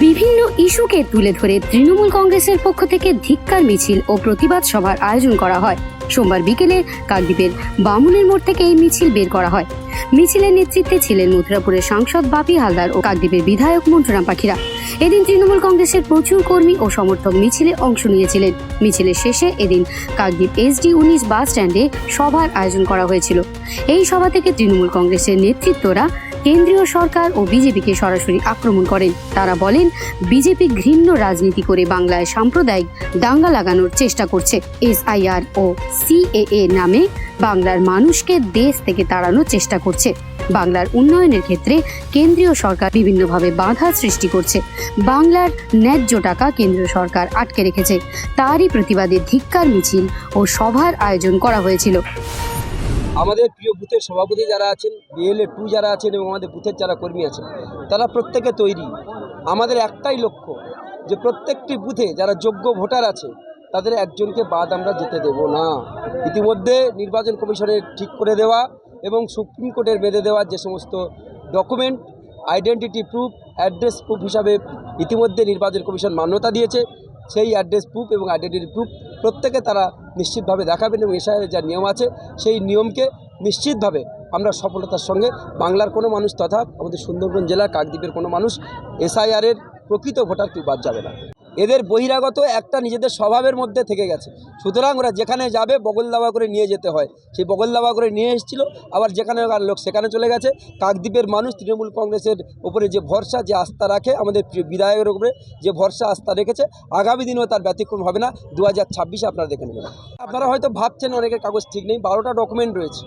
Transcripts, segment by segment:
বিভিন্ন ইস্যুকে তুলে ধরে তৃণমূল কংগ্রেসের পক্ষ থেকে ধিক্কার, মিছিল ও প্রতিবাদ সভার আয়োজন করা হয়। সোমবার বিকেলে কাকদ্বীপের বামুনের মোড় থেকে এই মিছিল বের করা হয়। মিছিলের নেতৃত্বে ছিলেন মথুরাপুরের সাংসদ বাপি হালদার ও কাকদ্বীপের বিধায়ক মন্টুরাম পাখিরা। এদিন তৃণমূল কংগ্রেসের প্রচুর কর্মী ও সমর্থক মিছিলে অংশ নিয়েছিলেন। মিছিলের শেষে এদিন কাকদ্বীপ এসডি উনিশ বাস স্ট্যান্ডে সভার আয়োজন করা হয়েছিল। এই সভা থেকে তৃণমূল কংগ্রেসের নেতৃত্বরা কেন্দ্রীয় সরকার ও বিজেপিকে সরাসরি আক্রমণ করেন। তারা বলেন, বিজেপি ঘৃণ্য রাজনীতি করে বাংলায় সাম্প্রদায়িক দাঙ্গা লাগানোর চেষ্টা করছে। এসআইআর ও সিএএ নামে বাংলার মানুষকে দেশ থেকে তাড়ানোর চেষ্টা করছে। বাংলার উন্নয়নের ক্ষেত্রে কেন্দ্রীয় সরকার বিভিন্নভাবে বাধা সৃষ্টি করছে। বাংলার ন্যায্য টাকা কেন্দ্রীয় সরকার আটকে রেখেছে। তারই প্রতিবাদে ধিক্কার, মিছিল ও সভার আয়োজন করা হয়েছিল। আমাদের প্রিয় বুথের সভাপতি যারা আছেন বিএলএ টু যারা আছেন এবং আমাদের বুথের যারা কর্মী আছেন, তারা প্রত্যেকে তৈরি। আমাদের একটাই লক্ষ্য যে প্রত্যেকটি বুথে যারা যোগ্য ভোটার আছে, তাদের একজনকে বাদ আমরা যেতে দেব না। ইতিমধ্যে নির্বাচন কমিশনের ঠিক করে দেওয়া এবং সুপ্রিম কোর্টের বেঁধে দেওয়া যে সমস্ত document identity proof address proof হিসাবে ইতিমধ্যে নির্বাচন কমিশন মান্যতা দিয়েছে, সেই অ্যাড্রেস প্রুফ এবং আইডেন্টিটি প্রুফ প্রত্যেকে তারা নিশ্চিতভাবে দেখাবেন এবং এশায়ের যা নিয়ম আছে, সেই নিয়মকে নিশ্চিতভাবে আমরা সফলতার সঙ্গে বাংলার কোনো মানুষ তথা আমাদের সুন্দরবন জেলা কাকদ্বীপের কোনো মানুষ এসআইআরের প্রকৃত ভোটার কেউ বাদ যাবে না। এদের বহিরাগত একটা নিজেদের স্বভাবের মধ্যে থেকে গেছে। সুতরাং ওরা যেখানে যাবে, বগল দাওয়া করে নিয়ে যেতে হয়। সেই বগল দাওয়া করে নিয়ে এসেছিল, আবার যেখানে লোক সেখানে চলে গেছে। কাকদ্বীপের মানুষ, তৃণমূল কংগ্রেসের উপরে যে ভরসা, যে আস্থা রাখে, আমাদের বিধায়কের উপরে যে ভরসা, আস্থা রেখেছে, আগামী দিনেও তার ব্যতিক্রম হবে না। দু হাজার ছাব্বিশে আপনারা দেখে নেবেন। আপনারা হয়তো ভাবছেন অনেকের কাগজ ঠিক নেই, বারোটা ডকুমেন্ট রয়েছে।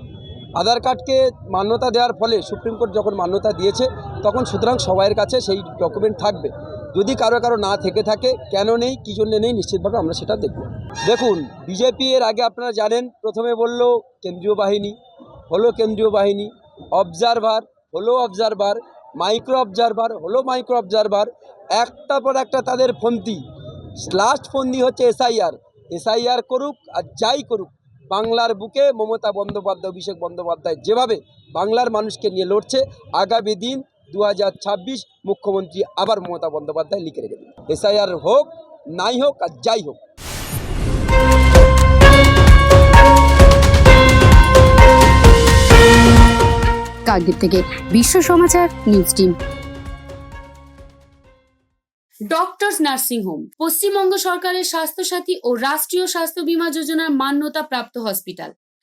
আধার কার্ডকে মান্যতা দেওয়ার ফলে সুপ্রিম কোর্ট যখন মান্যতা দিয়েছে, তখন সুতরাং সবাইয়ের কাছে সেই ডকুমেন্ট থাকবে। যদি কারও কারও না থেকে থাকে, কেন নেই, কী জন্য নেই, নিশ্চিতভাবে আমরা সেটা দেখব। দেখুন, বিজেপি এর আগে আপনারা জানেন, প্রথমে বলল কেন্দ্রীয় বাহিনী, হলো কেন্দ্রীয় বাহিনী অবজারভার হলো অবজারভার মাইক্রো অবজারভার হলো মাইক্রো অবজারভার একটা পর একটা তাদের ফন্দি। লাস্ট ফন্দি হচ্ছে এসআইআর এসআইআর করুক আর যাই করুক, বাংলার বুকে মমতা বন্দ্যোপাধ্যায়, অভিষেক বন্দ্যোপাধ্যায় যেভাবে বাংলার মানুষকে নিয়ে লড়ছে, আগামী দিন দুহাজার ছাব্বিশ মুখ্যমন্ত্রী আবার মমতা বন্দ্যোপাধ্যায় লিখে রেখে দিন এসআইআর হোক নাই হোক আর যাই হোক। কাকদ্বীপ থেকে Bishwa Samachar news team. Doctors nursing home Paschimbanga সরকারের স্বাস্থ্যসাথী ও রাষ্ট্রীয় স্বাস্থ্য বীমা যোজনার মান্যতা প্রাপ্ত hospital.